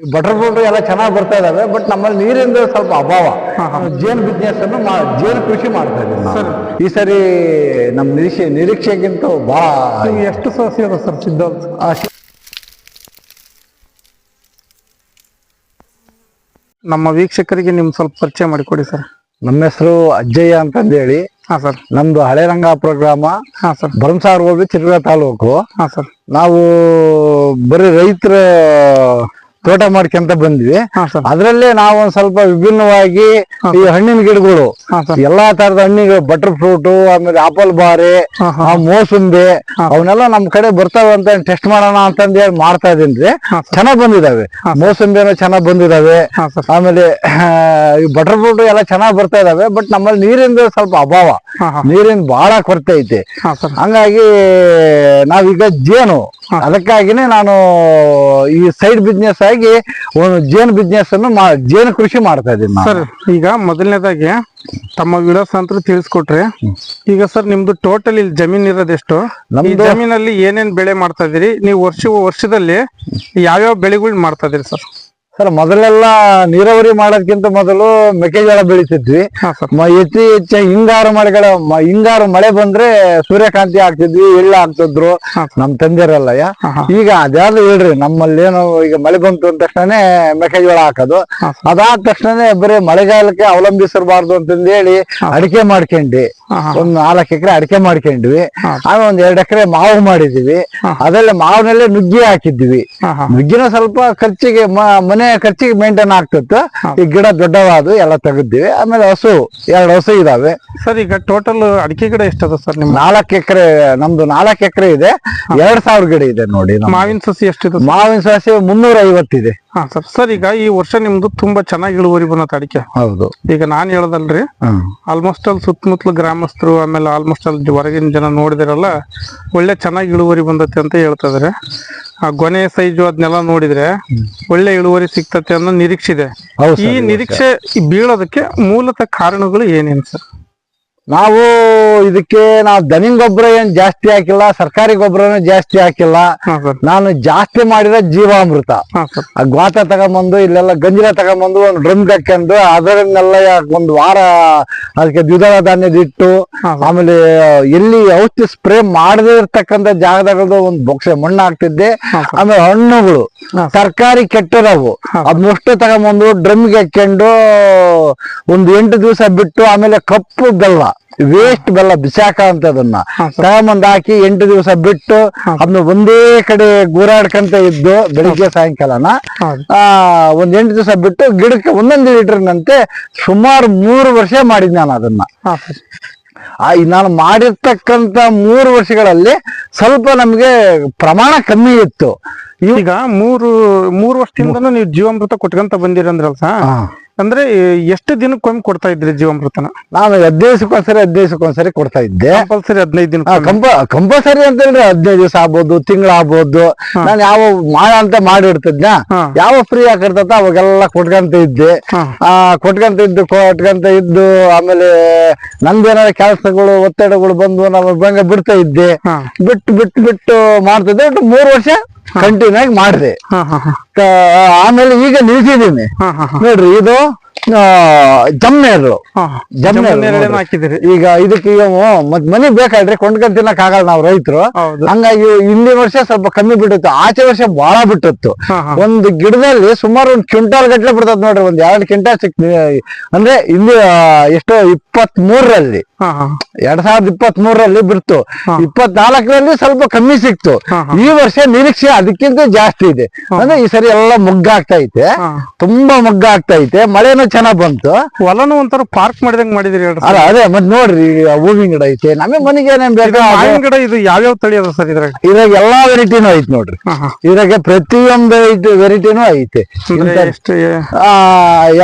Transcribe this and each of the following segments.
Butter fruit ಎಲ್ಲ ಚೆನ್ನಾಗಿ ಬರ್ತಾ ಇದಾವೆ ಬಟ್ ನಮ್ಮಲ್ಲಿ ನೀರಿಂದ ಸ್ವಲ್ಪ ಅಭಾವ. ಜೇನು ಬಿಸ್ನೆಸ್ ಅನ್ನು ಮಾ- ಜೇನು ಕೃಷಿ ಮಾಡ್ತಾ ಇದ್ದೀವಿ. ಈ ಸರಿ ನಮ್ಮ ನಿರೀಕ್ಷೆ ನಿರೀಕ್ಷೆಗಿಂತ ಬಹಳ ಎಷ್ಟು ಸಸಿ ಅದ ಸರ್ ಸಿದ್ಧಾಂತ ನಮ್ಮ ವೀಕ್ಷಕರಿಗೆ ನಿಮ್ ಸ್ವಲ್ಪ ಪರಿಚಯ ಮಾಡಿಕೊಡಿ ಸರ್. ನಮ್ಮ ಹೆಸರು ಅಜ್ಜಯ್ಯ ಅಂತಂದೇಳಿ. ಹಾ ಸರ್. ನಮ್ದು ಹಳೆ ರಂಗಾಪುರ ಪ್ರೋಗ್ರಾಮ. ಹಾ ಸರ್. ಭರಮಸಾಗರ ಹೋಗಿ ಚಿತ್ರದುರ್ಗ ತಾಲೂಕು. ಹಾ ಸರ್. ನಾವು ಬರೀ ರೈತರ ತೋಟ ಮಾಡ್ಕೊಂತ ಬಂದ್ವಿ. ಅದ್ರಲ್ಲೇ ನಾವು ಒಂದ್ ಸ್ವಲ್ಪ ವಿಭಿನ್ನವಾಗಿ ಈ ಹಣ್ಣಿನ ಗಿಡಗಳು ಎಲ್ಲಾ ತರದ ಹಣ್ಣಿಗಳು ಬಟರ್ ಫ್ರೂಟ್ ಆಮೇಲೆ ಆಪಲ್ ಬಾರೆ ಮೋಸಂಬಿ ಅವನ್ನೆಲ್ಲ ನಮ್ ಕಡೆ ಬರ್ತಾವ ಅಂತ ಟೆಸ್ಟ್ ಮಾಡೋಣ ಅಂತಂದ ಹೇಳಿ ಮಾಡ್ತಾ ಇದೀನಿ. ಚೆನ್ನಾಗ್ ಬಂದಿದಾವೆ. ಮೋಸಂಬಿನೂ ಚೆನ್ನಾಗ್ ಬಂದಿದಾವೆ. ಆಮೇಲೆ ಈ ಬಟರ್ ಫ್ರೂಟ್ ಎಲ್ಲ ಚೆನ್ನಾಗ್ ಬರ್ತಾ ಇದಾವೆ ಬಟ್ ನಮ್ಮಲ್ಲಿ ನೀರಿಂದ ಸ್ವಲ್ಪ ಅಭಾವ. ನೀರಿನ ಬಹಳ ಕೊರತೆ ಐತೆ. ಹಂಗಾಗಿ ನಾವೀಗ ಜೇನು. ಅದಕ್ಕಾಗಿನೇ ನಾನು ಈ ಸೈಡ್ ಬಿಸ್ನೆಸ್ ಆಗಿ ಒಂದು ಜೇನು ಬಿಸ್ನೆಸ್ ಅನ್ನು ಜೇನು ಕೃಷಿ ಮಾಡ್ತಾ ಇದ್ದೀನಿ. ಸರ್ ಈಗ ಮೊದಲನೇದಾಗಿ ತಮ್ಮ ವಿಳಾಸ ಅಂತ ತಿಳಿಸ್ಕೊಟ್ರಿ. ಈಗ ಸರ್ ನಿಮ್ದು ಟೋಟಲ್ ಇಲ್ಲಿ ಜಮೀನ್ ಇರೋದೆಷ್ಟು ಈ ನಮ್ದು- ಜಮೀನಲ್ಲಿ ಏನೇನ್ ಬೆಳೆ ಮಾಡ್ತಾ ಇದೀರಿ ನೀವು ವರ್ಷ ವರ್ಷದಲ್ಲಿ ಯಾವ್ಯಾವ ಬೆಳೆಗಳು ಮಾಡ್ತಾ ಇದೀರಿ ಸರ್? ಸರ್ ಮೊದಲೆಲ್ಲ ನೀರಾವರಿ ಮಾಡೋದ್ಕಿಂತ ಮೊದಲು ಮೆಕ್ಕೆಜೋಳ ಬೆಳಿತಿದ್ವಿ ಹೆಚ್ಚು ಹೆಚ್ಚು ಹಿಂಗಾರು ಮಳೆಗಳ ಹಿಂಗಾರು ಮಳೆ ಬಂದ್ರೆ ಸೂರ್ಯಕಾಂತಿ ಆಗ್ತಿದ್ವಿ ಎಳ್ಳು ಹಾಕ್ತಿದ್ರು. ನಮ್ ಹಾ. ಈಗ ಅದ್ಯಾವ್ದು ಹೇಳ್ರಿ ನಮ್ಮಲ್ಲಿ ಏನು ಈಗ ಮಳೆ ಬಂತು ಅಂದ ತಕ್ಷಣನೇ ಮೆಕ್ಕೆಜೋಳ ಹಾಕೋದು. ಅದಾದ ತಕ್ಷಣನೇ ಬರೀ ಮಳೆಗಾಲಕ್ಕೆ ಅವಲಂಬಿಸಿರಬಾರ್ದು ಅಂತಂದೇಳಿ ಅಡಿಕೆ ಹಾ. ಒಂದ್ ನಾಲ್ಕು ಎಕರೆ ಅಡಿಕೆ ಮಾಡ್ಕೊಂಡ್ವಿ. ಆಮೇಲೆ ಒಂದ್ ಎರಡ್ ಎಕರೆ ಮಾವು ಮಾಡಿದೀವಿ. ಅದ್ರಲ್ಲಿ ಮಾವಿನಲ್ಲೇ ನುಗ್ಗಿ ಹಾಕಿದ್ವಿ. ನುಗ್ಗಿನ ಸ್ವಲ್ಪ ಖರ್ಚಿಗೆ ಮನೆ ಖರ್ಚಿಗೆ ಮೇಂಟೈನ್ ಆಗ್ತಿತ್ತು. ಈ ಗಿಡ ದೊಡ್ಡವಾದು ಎಲ್ಲ ತೆಗೆದ್ವಿ ಆಮೇಲೆ ಹಸು ಎರಡು ಹಸು ಇದಾವೆ. ಸರ್ ಈಗ ಟೋಟಲ್ ಅಡಿಕೆ ಗಿಡ ಎಷ್ಟದ ಸರ್ ನಿಮ್ ನಾಲ್ಕು ಎಕರೆ ನಮ್ದು ನಾಲ್ಕು ಎಕರೆ ಇದೆ. ಎರಡ್ ಸಾವಿರ ಗಿಡ ಇದೆ ನೋಡಿ. ಮಾವಿನ ಸಸಿ ಎಷ್ಟಿದೆ ಮಾವಿನ ಸಸಿ ಮುನ್ನೂರ ಐವತ್ತಿದೆ ಹಾ ಸರ್. ಸರ್ ಈಗ ಈ ವರ್ಷ ನಿಮ್ದು ತುಂಬಾ ಚೆನ್ನಾಗಿ ಇಳುವರಿ ಬಂದತ್ತ ಅಡಿಕೆ. ಹೌದು. ಈಗ ನಾನ್ ಹೇಳದಲ್ರಿ ಆಲ್ಮೋಸ್ಟ್ ಅಲ್ಲಿ ಸುತ್ತಮುತ್ತಲು ಗ್ರಾಮಸ್ಥರು ಆಮೇಲೆ ಆಲ್ಮೋಸ್ಟ್ ಅಲ್ಲಿ ಹೊರಗಿನ ಜನ ನೋಡಿದಿರಲ್ಲ ಒಳ್ಳೆ ಚೆನ್ನಾಗಿ ಇಳುವರಿ ಬಂದತಿ ಅಂತ ಹೇಳ್ತಿದಾರೆ. ಆ ಗೊನೆ ಸೈಜು ಅದನ್ನೆಲ್ಲ ನೋಡಿದ್ರೆ ಒಳ್ಳೆ ಇಳುವರಿ ಸಿಗ್ತತೆ ಅನ್ನೋ ನಿರೀಕ್ಷೆ ಇದೆ. ಈ. ನಿರೀಕ್ಷೆ. ಬೀಳೋದಕ್ಕೆ ಮೂಲತಃ ಕಾರಣಗಳು ಏನೇನು ಸರ್? ನಾವು ಇದಕ್ಕೆ ನಾವು ದನಿನ್ ಗೊಬ್ಬರ ಏನ್ ಜಾಸ್ತಿ ಹಾಕಿಲ್ಲ ಸರ್ಕಾರಿ ಗೊಬ್ಬರನು ಜಾಸ್ತಿ ಹಾಕಿಲ್ಲ. ನಾನು ಜಾಸ್ತಿ ಮಾಡಿದ ಜೀವಾಮೃತ. ಆ ಗ್ವಾತ ತಗೊಂಬಂದು ಇಲ್ಲೆಲ್ಲ ಗಂಜಿಲ ತಗೊಂಬಂದು ಒಂದು ಡ್ರಮ್ ಕಕ್ಕಂದು ಅದರನ್ನೆಲ್ಲ ಒಂದು ವಾರ ಅದಕ್ಕೆ ದ್ವಿದಳ ಧಾನ್ಯದ ಇಟ್ಟು ಆಮೇಲೆ ಎಲ್ಲಿ ಔಷಧಿ ಸ್ಪ್ರೇ ಮಾಡದೇ ಇರ್ತಕ್ಕಂಥ ಜಾಗದಾಗ ಒಂದು ಬೊಕ್ಸೆ ಮಣ್ಣು ಹಾಕ್ತಿದ್ದೆ. ಆಮೇಲೆ ಹಣ್ಣುಗಳು. ತರಕಾರಿ ಕೆಟ್ಟದವು. ಅದನ್ನಷ್ಟು ತಗೊಂಬಂದು ಡ್ರಮ್ಗೆ ಹಾಕೊಂಡು ಒಂದು ಎಂಟು ದಿವಸ ಬಿಟ್ಟು ಆಮೇಲೆ ಕಪ್ಪು ಬೆಲ್ಲ. ವೇಸ್ಟ್ ಬೆಲ್ಲ ಬಿಸಾಕ ಅಂತ ಅದನ್ನ. ತಗೊಂಬಂದ್ ಹಾಕಿ ಎಂಟು ದಿವಸ ಬಿಟ್ಟು ಅದನ್ನ ಒಂದೇ ಕಡೆ ಗೂರಾಡ್ಕಂತ ಇದ್ದು ಬೆಳಿಗ್ಗೆ ಸಾಯಂಕಾಲನ ಆ ಒಂದ್ ಎಂಟು ದಿವಸ ಬಿಟ್ಟು ಗಿಡಕ್ಕೆ ಒಂದೊಂದು ಲೀಟರ್ನಂತೆ ಸುಮಾರು ಮೂರು ವರ್ಷ ಮಾಡಿದ್ ನಾನು ಅದನ್ನ. ನಾನು ಮಾಡಿರ್ತಕ್ಕಂತ ಮೂರು ವರ್ಷಗಳಲ್ಲಿ ಸ್ವಲ್ಪ ನಮ್ಗೆ ಪ್ರಮಾಣ ಕಮ್ಮಿ ಇತ್ತು. ಈಗ ಮೂರು ಮೂರು ವರ್ಷದಿಂದನೂ ನೀವು ಜೀವಾಮೃತ ಕೊಟ್ಕೊಂತ ಬಂದಿರಂದ್ರಲ್ಸ? ಅಂದ್ರೆ ಎಷ್ಟು ದಿನಕ್ಕೊಮ್ಮೆ ಕೊಡ್ತಾ ಇದ್ರಿ ಜೀವಾಮೃತನ? ನಾನು ಹದಿನೈದು ಹದಿನೈದಕ್ಕೊಂದ್ಸರಿ ಹದಿನೈದು ಕೊಡ್ತಾ ಇದ್ದೆ. ಕಂಪಲ್ಸರಿ ಹದಿನೈದು ದಿನ ಕಂಪ ಕಂಪಲ್ಸರಿ ಅಂತ ಹೇಳಿದ್ರೆ ಹದಿನೈದು ದಿವಸ ಆಗ್ಬೋದು ತಿಂಗಳಾಗ್ಬೋದು ನಾನು ಯಾವ ಮಾಡ ಅಂತ ಮಾಡಿಡ್ತಿದ್ನ? ಯಾವ ಫ್ರೀ ಆಗಿರ್ತದ ಅವಾಗೆಲ್ಲ ಕೊಟ್ಕಂತ ಇದ್ದೆ. ಆ ಕೊಟ್ಕಂತ ಇದ್ದು ಕೊಟ್ಕಂತ ಇದ್ದು ಆಮೇಲೆ ನಂದೇನಾದ್ರೆ ಕೆಲಸಗಳು ಒತ್ತಡಗಳು ಬಂದು ನಾವು ಬಂಗ ಬಿಡ್ತಾ ಇದ್ದೆ. ಬಿಟ್ಟು ಬಿಟ್ಟು ಬಿಟ್ಟು ಮಾಡ್ತಿದ್ದೆ. ಒಟ್ಟು ಮೂರು ವರ್ಷ ಕಂಟಿನ್ಯೂ ಆಗಿ ಮಾಡಿದೆ. ಆಮೇಲೆ ಈಗ ನಿಲ್ಸಿದ್ದೀನಿ. ನೋಡ್ರಿ ಇದು あ! ಜಮ್ನೇರು. ಜಮ್ಮೆ ಜಮ್ನೇರು. ಹಾಕಿದಿರಿ ಈಗ ಇದಕ್ಕೆ ಈಗ ಮತ್ ಮನಿ ಬೇಕಾದ್ರೆ ಕೊಂಡ್ಕೊಂಡ್ ತಿನ್ನಕ್ ಆಗಲ್ಲ ನಾವು ರೈತರು. ಹಂಗಾಗಿ ಹಿಂದಿನ ವರ್ಷ ಸ್ವಲ್ಪ ಕಮ್ಮಿ ಬಿಟ್ಟಿತ್ತು ಆಚೆ ವರ್ಷ ಬಹಳ ಬಿಟ್ಟಿತ್ತು. ಒಂದು ಗಿಡದಲ್ಲಿ ಸುಮಾರು ಒಂದ್ ಕ್ವಿಂಟಾಲ್ ಗಟ್ಟಲೆ ಬಿಡ್ತದ ನೋಡ್ರಿ ಒಂದ್ ಎರಡ್ ಕ್ವಿಂಟಾಲ್ ಸಿಕ್ ಅಂದ್ರೆ ಇಲ್ಲಿ ಎಷ್ಟೋ ಇಪ್ಪತ್ ಮೂರರಲ್ಲಿ ಎರಡ್ ಸಾವಿರದ ಇಪ್ಪತ್ ಮೂರರಲ್ಲಿ ಬಿಡ್ತು. ಇಪ್ಪತ್ನಾಲ್ಕರಲ್ಲಿ ಸ್ವಲ್ಪ ಕಮ್ಮಿ ಸಿಕ್ತು. ಈ ವರ್ಷ ನಿರೀಕ್ಷೆ ಅದಕ್ಕಿಂತ ಜಾಸ್ತಿ ಇದೆ. ಅಂದ್ರೆ ಈ ಸರಿ ಎಲ್ಲ ಮುಗ್ಗಾಗ್ತಾ ಐತೆ. ತುಂಬಾ ಮುಗ್ಗಾಗ್ತಾ ಐತೆ ಮಳೆನೂ ಚೆನ್ನಾಗ್ ಬಂತು. ಹೊಲನು ಒಂಥರ ಪಾರ್ಕ್ ಮಾಡಿದಂಗ್ ಮಾಡಿದ್ರಿ ಹೇಳ್ರಿ ಅಲ್ಲ ಅದೇ ಮತ್ ನೋಡ್ರಿ ಈಗ ಹೂವಿನ ಗಿಡ ಐತೆ. ನಮಗೆ ಮನೆಗೆ ಏನೇನ್ ಬೇಕು ಮಾವಿನ ಗಿಡ ಇದು ಯಾವ್ಯಾವ ತಳಿ ಅದ ಸರ್ ಇದ್ರಾಗ? ಇದ್ರಾಗ ಎಲ್ಲಾ ವೆರೈಟಿನೂ ಐತಿ ನೋಡ್ರಿ. ಇದ್ರಾಗ ಪ್ರತಿಯೊಂದು ಐತೆ ವೆರೈಟಿನೂ ಐತೆ. ಆ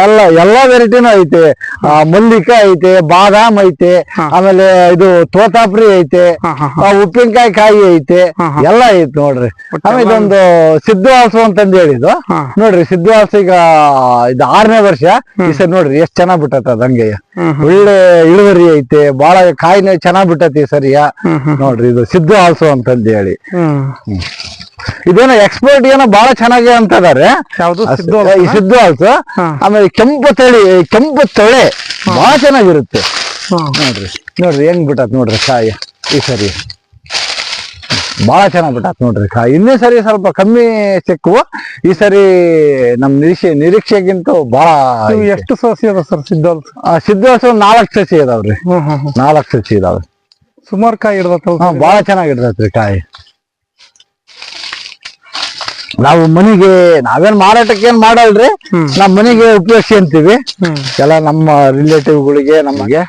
ಎಲ್ಲ ಎಲ್ಲಾ ವೆರೈಟಿನೂ ಐತೆ. ಆ, ಮಲ್ಲಿಕ ಐತೆ ಬಾದಾಮ್ ಐತೆ ಆಮೇಲೆ ಇದು ತೋತಾಪುರಿ ಐತೆ ಉಪ್ಪಿನಕಾಯಿ ಕಾಯಿ ಐತೆ ಎಲ್ಲಾ ಐತಿ ಎಲ್ಲ ಐತೆ ನೋಡ್ರಿ. ಆಮೇಲೆ ಇದೊಂದು ಸಿದ್ಧವಾಸು ಅಂತಂದ ಹೇಳಿದ್ದು. ನೋಡ್ರಿ ಸಿದ್ಧವಾಸ ಈಗ ಇದು ಆರನೇ ವರ್ಷ. ಈ ಸರಿ ನೋಡ್ರಿ ಎಷ್ಟ್ ಚೆನ್ನಾಗ್ ಹಂಗೆ. ಹ್ಮ್ ಹ್ಮ್. ಒಳ್ಳೆ ಇಳುವರಿ ಐತೆ ಬಾಳ ಕಾಯಿನ ಚೆನ್ನಾಗ್ ಬಿಟ್ಟತಿ ಸರಿಯಾ ಹ್ಮ್ ಹ್ಮ್. ನೋಡ್ರಿ ಇದು ಸಿದ್ದು ಹಾಲ್ಸು ಅಂತಂದ ಹೇಳಿ. ಇದೇನೋ ಎಕ್ಸ್ಪೋರ್ಟ್ ಏನೋ ಬಹಳ ಚೆನ್ನಾಗಿ ಅಂತದಾರೆ. ಸಿದ್ದು ಸ- ಈ ಸಿದ್ದು ಆಲ್ಸೋ ಆಮೇಲೆ ಕೆಂಪು ತಳಿ ಕೆಂಪು ತೊಳೆ ಬಹಳ ಚೆನ್ನಾಗಿರುತ್ತೆ. ನೋಡ್ರಿ ನೋಡ್ರಿ ಹೆಂಗ್ ಬಿಟ್ಟತ್ ನೋಡ್ರಿ ಕಾಯಿ ಈ ಸರಿ. ಬಹಳ ಚೆನ್ನಾಗಿ ಬಿಟ್ಟಾತ್ ನೋಡ್ರಿ ಕಾಯಿ ಇನ್ನೇ ಸರಿ ಸ್ವಲ್ಪ ಕಮ್ಮಿ ಚೆಕ್ಕು. ಈ ಸರಿ ನಮ್ಮ ನಿರೀಕ್ಷೆ ನಿರೀಕ್ಷೆಗಿಂತ ಇವು ಎಷ್ಟು ಸಸಿ ಅದ ಸರ್ ಸಿದ್ದಲ್ ಸಿದ್ಧವಾಸ ನಾಲ್ಕು ಸಸಿ ಇದಾವ್ರಿ ನಾಲ್ಕು ಸಸಿ ಇದಾವೆ ಸುಮಾರು ಕಾಯಿ ಹಿಡ್ದತ್ತಲ್ಲ ಭಾಳ ಚೆನ್ನಾಗಿ ಇಡ್ದತ್ರಿ ಕಾಯಿ. ನಾವು ಮನೆಗೆ ನಾವೇನ್ ಮಾರಾಟಕ್ಕೆ ಏನ್ ಮಾಡಲ್ರಿ. ನಮ್ಮ ನಮ್ ಮನೆಗೆ ಉಪಯೋಗಿಸ್ಕೊಂತೀವಿ ಅಂತೀವಿ. ಎಲ್ಲ ನಮ್ಮ ರಿಲೇಟಿವ್ಗಳಿಗೆ ನಮಗೆ.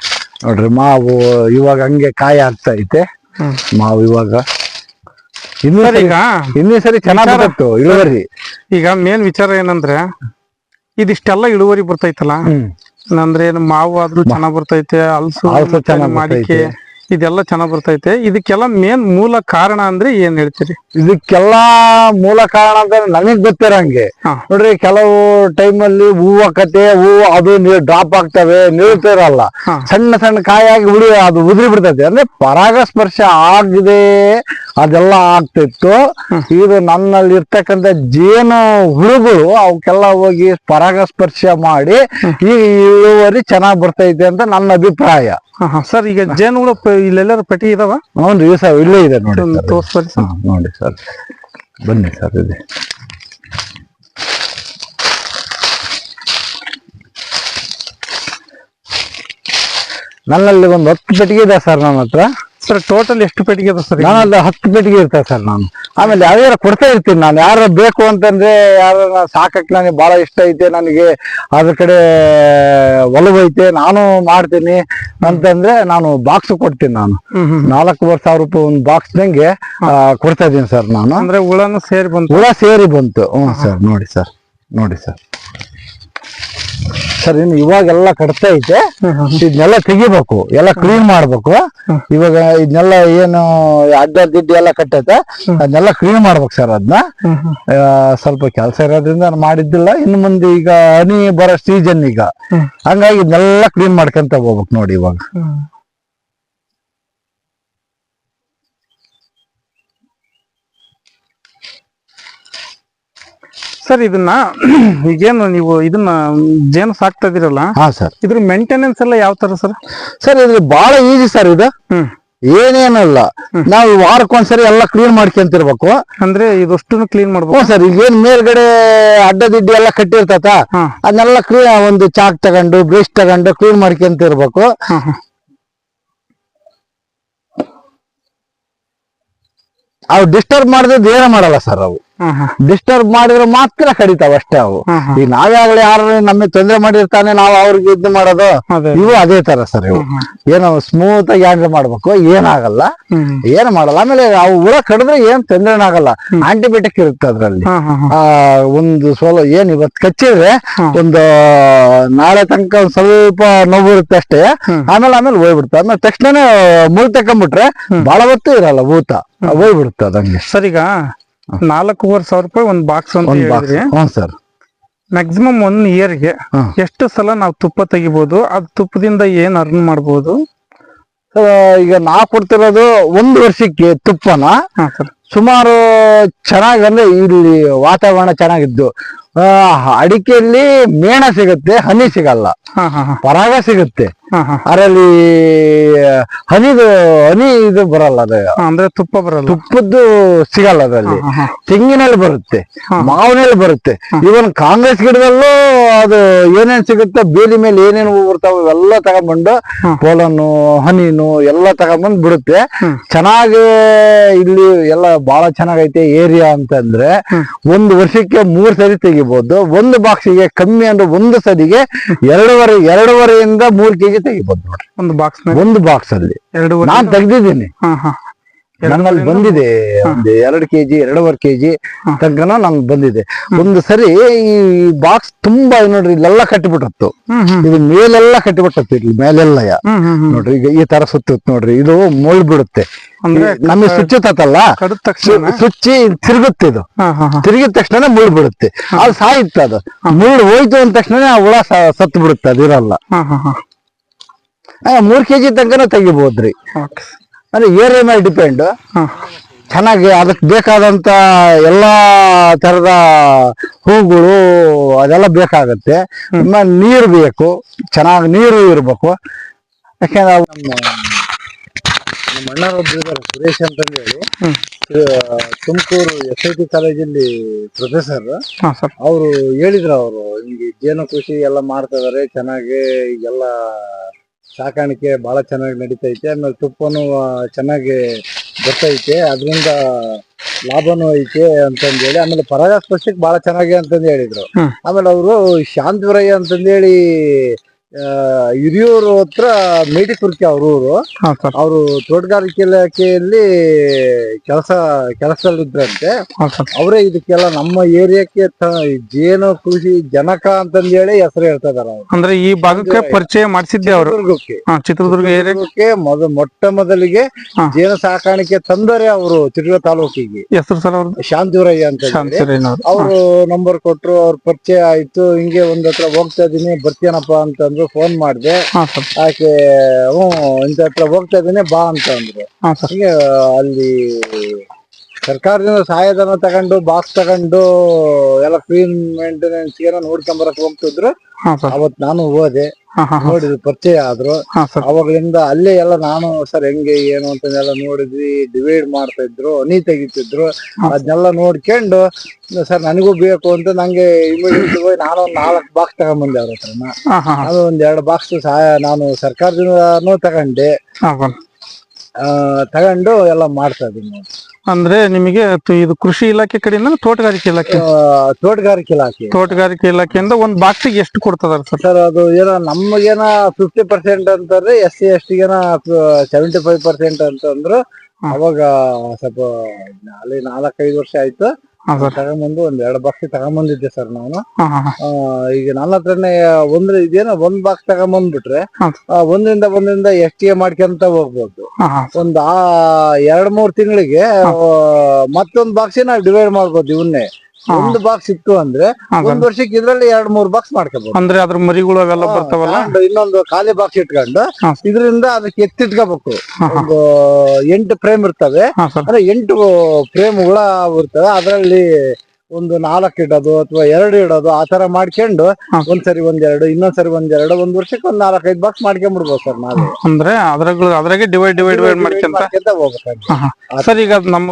ನೋಡ್ರಿ ಮಾವು ಇವಾಗ ಹಂಗೆ ಕಾಯಿ ಆಗ್ತಾ ಐತೆ. ಮಾವು ಇವಾಗ ಇನ್ನೂ ಸರ್ ಈಗ ಇನ್ನೂ ಸರಿ ಚೆನ್ನಾಗಿ ಬರ್ತತ್ತು ಇಳುವರಿ. ಈಗ ಮೇನ್ ವಿಚಾರ ಏನಂದ್ರೆ ಇದಿಷ್ಟೆಲ್ಲ ಇಳುವರಿ ಬರ್ತೈತಲ್ಲ? ಅಂದ್ರೆ ಏನು ಮಾವು ಆದ್ರೂ ಚೆನ್ನಾಗ್ ಬರ್ತೈತೆ ಹಲಸು ಹಲಸು ಚೆನ್ನಾಗ್ ಮಾಡಿಕೆ. ಇದೆಲ್ಲ ಚೆನ್ನಾಗ್ ಬರ್ತೈತೆ. ಇದಕ್ಕೆಲ್ಲ ಮೇನ್ ಮೂಲ ಕಾರಣ ಅಂದ್ರೆ ಏನ್ ಹೇಳ್ತೀರಿ? ಇದಕ್ಕೆಲ್ಲಾ ಮೂಲ ಕಾರಣ ಅಂತ ನನಗ್ ಗೊತ್ತಿರಂಗೆ. ಹಂಗೆ ನೋಡ್ರಿ ಕೆಲವು ಟೈಮ್ ಅಲ್ಲಿ ಹೂವು ಕತೆ ಹೂವು ಅದು ನೀರು ಡ್ರಾಪ್ ಆಗ್ತವೆ ನಿಲ್ತಿರಲ್ಲ. ಸಣ್ಣ ಸಣ್ಣ ಕಾಯಾಗಿ ಉಳಿ ಅದು ಉದುರಿ ಬಿಡ್ತೈತೆ. ಅಂದ್ರೆ ಪರಾಗಸ್ಪರ್ಶ ಆಗಿದೆ ಅದೆಲ್ಲ ಆಗ್ತಿತ್ತು. ಇದು ನನ್ನಲ್ಲಿ ಇರ್ತಕ್ಕಂತ ಜೇನು ಹುಳುಗಳು ಅವಕ್ಕೆಲ್ಲ ಹೋಗಿ ಪರಾಗಸ್ಪರ್ಶ ಮಾಡಿ ಈ ಇಳುವರಿ ಚೆನ್ನಾಗ್ ಬರ್ತೈತೆ ಅಂತ ನನ್ನ ಅಭಿಪ್ರಾಯ. ಸರ್ ಈಗ ಜೇನುಗಳು ಇಲ್ಲೆಲ್ಲರ ಪಟ್ಟಿ ಇದಾವ? ರೀ ಸರ್ ಇಲ್ಲೇ ಇದೆ ನೋಡಿ ಒಂದು ಹಾ, ನೋಡಿ ಸರ್. ಬನ್ನಿ ಸರ್ ಇದೆ ನನ್ನಲ್ಲಿ ಒಂದು ಹತ್ತು ಪೆಟ್ಟಿಗೆ ಇದೆ ಸರ್ ನನ್ನ ಹತ್ರ. ಸರ್ ಟೋಟಲ್ ಎಷ್ಟು ಪೆಟ್ಟಿಗೆ ಅದ ಸರ್? ನಾನಲ್ಲಿ ಹತ್ತು ಪೆಟ್ಟಿಗೆ ಇರ್ತದೆ ಸರ್ ನಾನು. ಆಮೇಲೆ ಯಾವ್ಯಾರ ಕೊಡ್ತಾ ಇರ್ತೀನಿ ನಾನು. ಯಾರ ಬೇಕು ಅಂತಂದ್ರೆ ಯಾರ ಸಾಕಕ್ಕೆ ನನಗೆ ಬಹಳ ಇಷ್ಟ ಐತೆ ನನಗೆ ಅದ್ರ ಕಡೆ ಒಲವು ಐತೆ ನಾನು ಮಾಡ್ತೀನಿ ಅಂತಂದ್ರೆ ನಾನು ಬಾಕ್ಸ್ ಕೊಡ್ತೀನಿ ನಾನು. ಹ್ಮ್ ಹ್ಮ್ ನಾಲ್ಕೂವರೆ ಸಾವಿರ ರೂಪಾಯಿ ಒಂದು ಬಾಕ್ಸ್ದಂಗೆ ಕೊಡ್ತಾ ಇದ್ದೀನಿ ಸರ್ ನಾನು. ಅಂದ್ರೆ ಹುಳನು ಸೇರಿ ಬಂತು. ಹುಳ ಸೇರಿ ಬಂತು. ಹ್ಞೂ ಸರ್ ನೋಡಿ ಸರ್ ನೋಡಿ ಸರ್. ಸರ್, ಇನ್ನು ಇವಾಗೆಲ್ಲ ಕಟ್ತಾ ಐತೆ. ಇದನ್ನೆಲ್ಲ ತೆಗಿಬೇಕು. ಎಲ್ಲ ಕ್ಲೀನ್ ಮಾಡ್ಬೇಕು. ಇವಾಗ ಇದನ್ನೆಲ್ಲ ಏನು ಅಡ್ಡ ದಿಡ್ಡಿ ಎಲ್ಲ ಕಟ್ಟೈತೆ. ಅದನ್ನೆಲ್ಲ ಕ್ಲೀನ್ ಮಾಡ್ಬೇಕು ಸರ್ ಅದನ್ನ ಸ್ವಲ್ಪ ಕೆಲಸ ಇರೋದ್ರಿಂದ ನಾನು ಮಾಡಿದ್ದಿಲ್ಲ. ಇನ್ನು ಮುಂದೆ ಈಗ ಹನಿ ಬರೋ ಸೀಸನ್ ಈಗ. ಹಂಗಾಗಿ ಇದನ್ನೆಲ್ಲ ಕ್ಲೀನ್ ಮಾಡ್ಕೊಂತ ಹೋಗ್ಬೇಕು ನೋಡಿ ಇವಾಗ. ಸರ್ ಇದನ್ನ ಈಗೇನು ನೀವು ಇದನ್ನ ಜೇನು ಸಾಕ್ತಾ ಇದೀರಲ್ಲ? ಹಾ ಸರ್. ಇದ್ರ ಮೇಂಟೆನೆನ್ಸ್ ಎಲ್ಲ ಯಾವ ತರ ಸರ್? ಸರ್ ಇದು ಬಹಳ ಈಜಿ ಸರ್ ಇದು. ಹ್ಮ್. ಏನೇನಲ್ಲ. ನಾವು ವಾರಕ್ಕೊಂದ್ಸರಿ ಎಲ್ಲ ಕ್ಲೀನ್ ಮಾಡ್ಕೊಂತಿರ್ಬೇಕು ಅಂದ್ರೆ ಇದಷ್ಟು ಕ್ಲೀನ್ ಮಾಡ್ಬೇಕು? ಸರ್ ಈಗ ಏನ್ ಮೇಲ್ಗಡೆ ಅಡ್ಡ ದಿಡ್ಡಿ ಎಲ್ಲ ಕಟ್ಟಿರ್ತತ? ಅದನ್ನೆಲ್ಲ ಕ್ಲೀನ್ ಒಂದು ಚಾಕ್ ತಗೊಂಡು ಬ್ರಷ್ ತಗೊಂಡು ಕ್ಲೀನ್ ಮಾಡ್ಕೊಂತ ಇರ್ಬೇಕು ಹಾ ಹಾ ಅವು ಡಿಸ್ಟರ್ಬ್ ಮಾಡಿದ್ರೆ ಏನೂ ಮಾಡಲ್ಲ ಸರ್ ಅವು. ಡಿಸ್ಟರ್ಬ್ ಮಾಡಿದ್ರೆ ಮಾತ್ರ ಕಡಿತಾವ ಅಷ್ಟೇ ಅವು. ಈಗ ನಾವ್ಯಾಗಲೇ ಯಾರು ನಮಗೆ ತೊಂದರೆ ಮಾಡಿರ್ತಾನೆ ನಾವು ಅವ್ರಿಗೆ ಇದು ಮಾಡೋದು ಅದೇ. ಇವು ಅದೇ ತರ ಸರ್ ಇವು. ಏನೋ ಸ್ಮೂತ್ ಆಗಿ ಹ್ಯಾಂಡಲ್ ಮಾಡ್ಬೇಕು ಏನಾಗಲ್ಲ. ಏನ್ ಮಾಡಲ್ಲ. ಆಮೇಲೆ ಅವು ಹುಳ ಕಡಿದ್ರೆ ಏನ್ ತೊಂದರೆ ಆಗಲ್ಲ. ಆಂಟಿಬಯೋಟಿಕ್ ಇರುತ್ತೆ ಅದ್ರಲ್ಲಿ. ಆ ಒಂದು ಸೋಲ ಏನ್ ಇವತ್ತು ಕಚ್ಚಿದ್ರೆ ಒಂದು ನಾಳೆ ತನಕ ಒಂದ್ ಸ್ವಲ್ಪ ನೋವು ಇರುತ್ತೆ ಅಷ್ಟೇ. ಆಮೇಲೆ ಆಮೇಲೆ ಹೋಗ್ಬಿಡುತ್ತೆ. ಆಮೇಲೆ ತಕ್ಷಣನೇ ಮುಳ್ ತಕೊಂಡ್ಬಿಟ್ರೆ ಬಾಳ ಹೊತ್ತು ಇರಲ್ಲ ಭೂತ ಹೋಗ್ಬಿಡುತ್ತೆ ಅದಂಗೆ ಸರ್ ಈಗ ನಾಲ್ಕೂವರೆ ಸಾವಿರ ರೂಪಾಯಿ ಒಂದ್ ಬಾಕ್ಸ್ ಅಂತ ಹೇಳಿದ್ರಿ. ಹ್ಞೂ ಸರ್. ಮ್ಯಾಕ್ಸಿಮಮ್ ಒನ್ ಇಯರ್ಗೆ. ಎಷ್ಟು ಸಲ ನಾವು ತುಪ್ಪ ತೆಗಿಬಹುದು ಅದ್ ತುಪ್ಪದಿಂದ ಏನ್ ಅರ್ನ್ ಮಾಡಬಹುದು ಈಗ ನಾ ಕೊಡ್ತಿರೋದು ಒಂದ್ ವರ್ಷಕ್ಕೆ ತುಪ್ಪನ. ಸುಮಾರು ಚೆನ್ನಾಗಿ ಅಂದ್ರೆ ಇಲ್ಲಿ ವಾತಾವರಣ ಚೆನ್ನಾಗಿದ್ದು. ಅಡಿಕೆಯಲ್ಲಿ ಮೇಣ ಸಿಗುತ್ತೆ ಹನಿ ಸಿಗಲ್ಲ. ಪರಾಗ ಸಿಗುತ್ತೆ. ಅದರಲ್ಲಿ ಹನಿದು ಹನಿ ಇದು ಬರಲ್ಲ ಅದು. ಅಂದ್ರೆ ತುಪ್ಪ ಬರಲ್ಲ. ತುಪ್ಪದ್ದು ಸಿಗಲ್ಲ ಹಾ. ತೆಂಗಿನಲ್ಲಿ ಬರುತ್ತೆ. ಮಾವನಲ್ಲಿ ಬರುತ್ತೆ. ಇವನ್ ಕಾಂಗ್ರೆಸ್ ಗಿಡದಲ್ಲೂ ಅದು ಏನೇನ್ ಸಿಗುತ್ತೆ ಬೇಲಿ ಮೇಲೆ ಏನೇನು ಹೂ ಬರ್ತಾವ ಇವೆಲ್ಲ ತಗೊಂಡ್ಬಂದು. ಪೋಲನ್ನು ಹನಿನು ಎಲ್ಲ ತಗೊಂಡ್ಬಂದು ಬಿಡುತ್ತೆ. ಚೆನ್ನಾಗಿ ಇಲ್ಲಿ ಎಲ್ಲ ಬಹಳ ಚೆನ್ನಾಗೈತೆ ಏರಿಯಾ ಅಂತಂದ್ರೆ. ಒಂದು ವರ್ಷಕ್ಕೆ ಮೂರ್ ಸರಿ ತೆಗಿಬಹುದು ಒಂದು ಬಾಕ್ಸಿಗೆ ಕಮ್ಮಿ ಅಂದ್ರೆ ಒಂದು ಸರಿಗೆ ಎರಡೂವರೆ ಎರಡೂವರೆಯಿಂದ ಮೂರ್ ಕೆಜಿ ತೆಗಿಬಹುದು ನೋಡ್ರಿ. ಒಂದು ಬಾಕ್ಸ್ ಒಂದು ಬಾಕ್ಸ್ ಅಲ್ಲಿ. ಎರಡು ನಾನ್ ತೆಗ್ದಿದ್ದೀನಿ. ನನ್ನಲ್ಲಿ ಬಂದಿದೆ. ಒಂದು ಎರಡು ಕೆಜಿ ಎರಡೂವರೆ ಕೆಜಿ ತನಕನ ನನ್ಗೆ ಬಂದಿದೆ. ಒಂದು ಸರಿ ಈ ಬಾಕ್ಸ್ ತುಂಬಾ ನೋಡ್ರಿ ಇಲ್ಲೆಲ್ಲ ಕಟ್ಟಿಬಿಟ್ಟತ್ತು. ಇದು ಮೇಲೆಲ್ಲ ಕಟ್ಟಿಬಿಟ್ಟತ್ತು ಇಲ್ಲಿ ಮೇಲೆಲ್ಲ ನೋಡ್ರಿ ಈಗ ಈ ತರ ಸುತ್ತ ನೋಡ್ರಿ ಇದು ಮುಳ್ ಬಿಡುತ್ತೆ ನಮಗೆ ಸುಚ್ಚತ್ತಲ್ಲ ಕಡಿದ ತಕ್ಷಣ ಸುಚ್ಚಿ ತಿರುಗುತ್ತೆ ಇದು. ತಿರುಗಿದ ತಕ್ಷಣ ಮುಳ್ ಬಿಡುತ್ತೆ ಅದು ಸಾಯುತ್ತೆ ಅದು ಮುಳ್ಳು ಹೋಯ್ತು ಅಂದ ತಕ್ಷಣ ಆ ಹುಳ ಸತ್ತು ಬಿಡುತ್ತೆ ಅದಿರಲ್ಲ. ಮೂರ್ ಕೆಜಿ ತನಕನ ತೆಗಿಬಹುದ್ರಿ ಅಂದ್ರೆ ಏರಿಯಾ ಮೇಲೆ ಡಿಪೆಂಡ್. ಚೆನ್ನಾಗಿ ಅದಕ್ಕೆ ಬೇಕಾದಂತ ಎಲ್ಲಾ ತರದ ಹೂಗಳು ಅದೆಲ್ಲ ಬೇಕಾಗತ್ತೆ. ನೀರು ಬೇಕು. ಚೆನ್ನಾಗಿ ನೀರು ಇರ್ಬೇಕು. ಯಾಕೆಂದ್ರೆ ನಮ್ಮ ಅಣ್ಣರೊಬ್ರು ಇದ್ದಾರೆ ಸುರೇಶ್ ಅಂತಂದು ಹೇಳಿ ತುಮಕೂರು ಎಸ್ ಐ ಟಿ ಕಾಲೇಜಲ್ಲಿ ಪ್ರೊಫೆಸರ್ ಅವರು ಹೇಳಿದ್ರು ಅವರು ಹಿಂಗೆ ಜೇನು ಕೃಷಿ ಎಲ್ಲ ಮಾಡ್ತಾ ಇದಾರೆ ಚೆನ್ನಾಗಿ ಈಗೆಲ್ಲ ಸಾಕಾಣಿಕೆ ಬಹಳ ಚೆನ್ನಾಗಿ ನಡೀತೈತೆ ಆಮೇಲೆ ತುಪ್ಪನು ಚೆನ್ನಾಗಿ ಬರ್ತೈತೆ ಅದರಿಂದ ಲಾಭನೂ ಐತೆ ಅಂತಂದು ಹೇಳಿ ಆಮೇಲೆ ಪರಾಗಸ್ಪರ್ಶಕ್ಕೆ ಬಹಳ ಚೆನ್ನಾಗಿ ಅಂತಂದು ಹೇಳಿದ್ರು. ಆಮೇಲೆ ಅವರು ಶಾಂತವರಯ್ಯ ಅಂತಂದೇಳಿ ಹಿರಿಯೂರು ಹತ್ರ ಮೇಟಿಕುರ್ಕಿ ಅವ್ರ ಊರು. ಹಾ ಸರ್. ಅವರು ತೋಟಗಾರಿಕೆ ಇಲಾಖೆಯಲ್ಲಿ ಕೆಲಸ ಕೆಲಸದಲ್ಲಿದ್ರಂತೆ. ಹಾ ಸರ್. ಅವರೇ ಇದಕ್ಕೆಲ್ಲ ನಮ್ಮ ಏರಿಯಾಕ್ಕೆ ಜೇನು ಕೃಷಿ ಜನಕ ಅಂತಂದ್ ಹೇಳಿ ಹೆಸರು ಹೇಳ್ತಾ ಇದಾರೆ ಅವ್ರು. ಅಂದ್ರೆ ಈ ಭಾಗಕ್ಕೆ ಪರಿಚಯ ಮಾಡಿಸಿದ್ದೆ ಅವರು. ಚಿತ್ರದುರ್ಗಕ್ಕೆ. ಹಾ ಚಿತ್ರದುರ್ಗ ಏರಿಯಾಕ್ಕೆ ಮೊದ ಮೊಟ್ಟ ಮೊದಲಿಗೆ ಹಾ. ಜೇನು ಸಾಕಾಣಿಕೆ ತಂದರೆ ಅವರು ಚಿತ್ರದುರ್ಗ ತಾಲೂಕಿಗೆ. ಹೆಸರು ಸರ್ ಅವರು ಶಾಂತಿವರಯ್ಯ ಅಂತ ಹೇಳಿ. ಶಾಂತಿರೇನವ್ರು ಅವರು ನಂಬರ್ ಕೊಟ್ರು ಅವ್ರ ಪರಿಚಯ ಆಯ್ತು ಹಿಂಗೆ ಒಂದ್ ಹತ್ರ ಹೋಗ್ತಾ ಇದೀನಿ ಬರ್ತೀನಪ್ಪ ಅಂತಂದ್ರು ಫೋನ್ ಮಾಡಿದೆ. ಹಾ ಸರ್. ಆಕೆ ಹ್ಞೂ ಇಂಥ ಹತ್ರ ಹೋಗ್ತಾ ಇದೀನಿ ಬಾ ಅಂತ ಅಂದ್ರು. ಹಾ ಸರ್. ಹಿಂಗೆ ಅಲ್ಲಿ ಸರ್ಕಾರದಿಂದ ಸಹಾಯಧನ ತಗೊಂಡು ಬಾಕ್ಸ್ ತಗೊಂಡು ಎಲ್ಲ ಫ್ರೀ ಮೇಂಟೆನೆನ್ಸ್ಗೆ ಏನೋ ನೋಡ್ಕೊಂಬರಕ್ ಹೋಗ್ತಿದ್ರು. ಅವತ್ ನಾನು ಹೋದೆ ನೋಡಿದ್ರು ಪರಿಚಯ ಆದ್ರು. ಅವಾಗಲಿಂದ ಅಲ್ಲೇ ಎಲ್ಲ ನಾನು ಸರ್ ಹೆಂಗೆ ಏನು ಅಂತನೆಲ್ಲ ನೋಡಿದ್ವಿ ಡಿವೈಡ್ ಮಾಡ್ತಾ ಇದ್ರು ಹನಿ ತೆಗಿತಿದ್ರು. ಅದನ್ನೆಲ್ಲ ನೋಡ್ಕೊಂಡು ಸರ್ ನನಗೂ ಬೇಕು ಅಂತ ನಂಗೆ ಇಮಿಡಿಯೇಟ್ ಹೋಗಿ ನಾನು ಒಂದ್ ನಾಲ್ಕು ಬಾಕ್ಸ್ ತಗೊಂಬಂದೆ ಅವ್ರ ಹತ್ರನ ಹಾ ಹಾ ಹಾ. ಅದು ಒಂದ್ ಎರಡು ಬಾಕ್ಸ್ ಸಹಾಯ ನಾನು ಸರ್ಕಾರದಿಂದನೂ ತಗೊಂಡೆ. ಆ, ತಗೊಂಡು ಎಲ್ಲ ಮಾಡ್ತಾ ಇದೀನಿ. ಅಂದ್ರೆ ನಿಮಗೆ ತು- ಇದು ಕೃಷಿ ಇಲಾಖೆ ಕಡೆಯಿಂದ ತೋಟಗಾರಿಕೆ ಇಲಾಖೆ? ಆ, ತೋಟಗಾರಿಕೆ ಇಲಾಖೆ. ತೋಟಗಾರಿಕೆ ಇಲಾಖೆಯಿಂದ ಒಂದ್ ಬಾಕ್ಸಿಗೆ ಎಷ್ಟು ಕೊಡ್ತದಾರ ಸರ್? ಸರ್ ಅದು ಏನೋ ನಮಗೇನ ಫಿಫ್ಟಿ ಪರ್ಸೆಂಟ್ ಅಂತಾರೆ ಎಸ್ ಸಿ ಎಸ್ ಟಿಗೇನ ಸೆವೆಂಟಿ ಫೈವ್ ಪರ್ಸೆಂಟ್ ಅಂತಂದ್ರು. ಅವಾಗ ಸ್ವಲ್ಪ ಅಲ್ಲಿ ನಾಲ್ಕೈದು ವರ್ಷ ಆಯ್ತು. ತಗೊಂಬಂದು ಒಂದ್ ಎರಡ್ ಬಾಕ್ಸ್ ತಗೊಂಬಂದಿದ್ದೆ ಸರ್ ನಾನು. ಆ, ಈಗ ನನ್ನ ಹತ್ರನೇ ಒಂದ್ ಇದೇನೋ ಒಂದ್ ಬಾಕ್ಸ್ ತಗೊಂಬಂದ್ಬಿಟ್ರೆ. ಆ, ಒಂದ್ರಿಂದ ಒಂದ್ರಿಂದ ಎಸ್ ಟಿ ಎ ಮಾಡ್ಕೊಂತ ಹೋಗ್ಬೋದು. ಒಂದ್ ಆ ಎರಡ್ ಮೂರ್ ತಿಂಗಳಿಗೆ ಮತ್ತೊಂದ್ ಬಾಕ್ಸ್ ನಾವು ಡಿವೈಡ್ ಮಾಡ್ಬೋದು ಇವನ್ನೇ. ಒಂದು ಬಾಕ್ಸ್ ಇತ್ತು ಅಂದ್ರೆ ಒಂದ್ ವರ್ಷಕ್ಕೆ ಇದ್ರಲ್ಲಿ ಎರಡ್ ಮೂರ್ ಬಾಕ್ಸ್ ಮಾಡ್ಕೋಬಹುದು ಅಂದ್ರೆ ಅದ್ರ ಮರಿಗಳು ಅವೆಲ್ಲ ಬರ್ತಾವಲ್ಲ? ಇನ್ನೊಂದು ಖಾಲಿ ಬಾಕ್ಸ್ ಇಟ್ಕೊಂಡು. ಇದರಿಂದ ಅದಕ್ಕೆ ಎತ್ತಿಟ್ಕೋಬೇಕು. ಒಂದು ಎಂಟು ಫ್ರೇಮ್ ಇರ್ತವೆ. ಅಂದ್ರೆ ಎಂಟು ಫ್ರೇಮ್ ಹುಳ ಇರ್ತವೆ. ಅದರಲ್ಲಿ ಒಂದು ನಾಲ್ಕು ಇಡೋದು ಅಥವಾ ಎರಡು ಇಡೋದು ಆ ತರ ಮಾಡ್ಕೊಂಡು. ಒಂದ್ಸರಿ ಒಂದೆರಡು ಇನ್ನೊಂದ್ಸರಿ ಒಂದೆರಡು ಒಂದ್ ವರ್ಷಕ್ಕೆ ಒಂದ್ ನಾಲ್ಕೈದು ಬಾಕ್ಸ್ ಮಾಡ್ಕೊಂಡ್ಬಿಡ್ಬೋದು ಸರ್ ನಾವು. ಅಂದ್ರೆ ಅದ್ರಾಗ ಅದ್ರಾಗೆ ಡಿವೈಡ್ ಡಿವೈಡ್ ಡಿವೈಡ್ ಮಾಡ್ಕೊಂತ? ಹೋಗ್ಬೇಕು. ಸರ್ ಈಗ ನಮ್ಮ